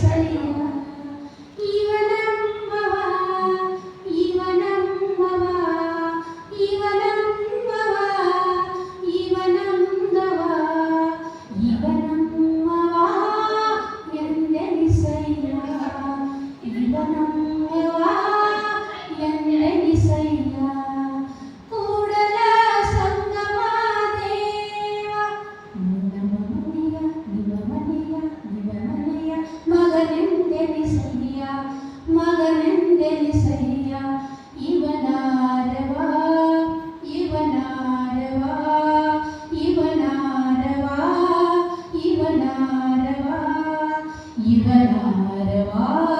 study తెలిసయ్యా ఇవనారవా ఇవనారవా ఇవనారవా ఇవనారవా ఇవనారవా